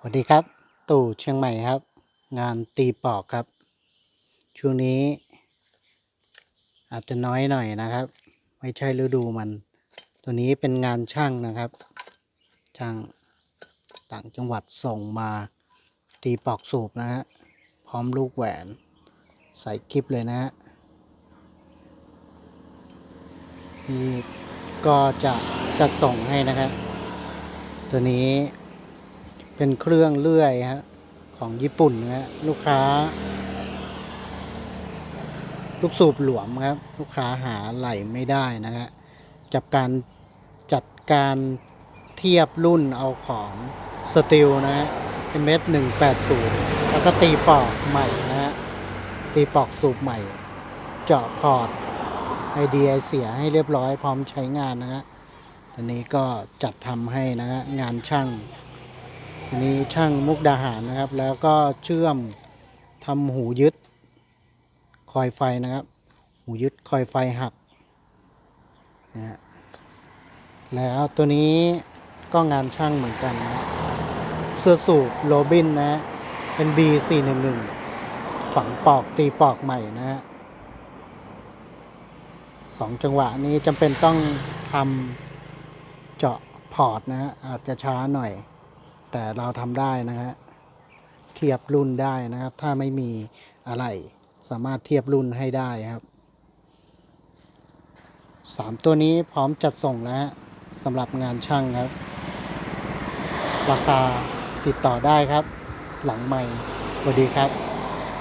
สวัสดีครับ ตู่เชียงใหม่ครับ งานตีปอกครับ ช่วงนี้ อาจจะน้อยหน่อยนะครับ ไม่ใช่ฤดูมัน ตัวนี้เป็นงานช่างนะครับ ช่างต่างจังหวัดส่งมาตีปอกสูบนะฮะพร้อมลูกแหวน ใส่คลิปเลยนะฮะนี่ก็จะจัดส่งให้นะครับ ตัวนี้ เป็นเครื่องเลื่อยฮะของญี่ปุ่นนะฮะลูกค้า ลูกสูบหลวมครับ ลูกค้าหาไหลไม่ได้นะฮะจับการจัดการเทียบรุ่นเอาของสตีลนะฮะเมหนึ่งแปดศูนย์แล้วก็ตีปอกใหม่นะฮะตีปอกสูบใหม่ เจาะพอร์ตไอเดียเสียให้เรียบร้อยพร้อมใช้งานนะฮะอันนี้ก็จัดทำให้นะฮะงานช่าง นนี้ช่างมุกดาหารนะครับ แล้วก็เชื่อมทำหูยึดคอยไฟนะครับ หูยึดคอยไฟหักนะฮะแล้วตัวนี้ก็งานช่างเหมือนกันนะเสื้อสูบโรบินนะฮะเป็น B411 ฝังปอกตีปอกใหม่นะฮะสองจังหวะนี้จำเป็นต้องทำเจาะพอร์ตนะฮะอาจจะช้าหน่อย แต่เราทำได้นะฮะเทียบรุ่นได้นะครับ ถ้าไม่มีอะไรสามารถเทียบรุ่นให้ได้ครับสามตัวนี้พร้อมจัดส่งแล้วสำหรับงานช่างครับ ราคาติดต่อได้ครับ หลังใหม่สวัสดีครับ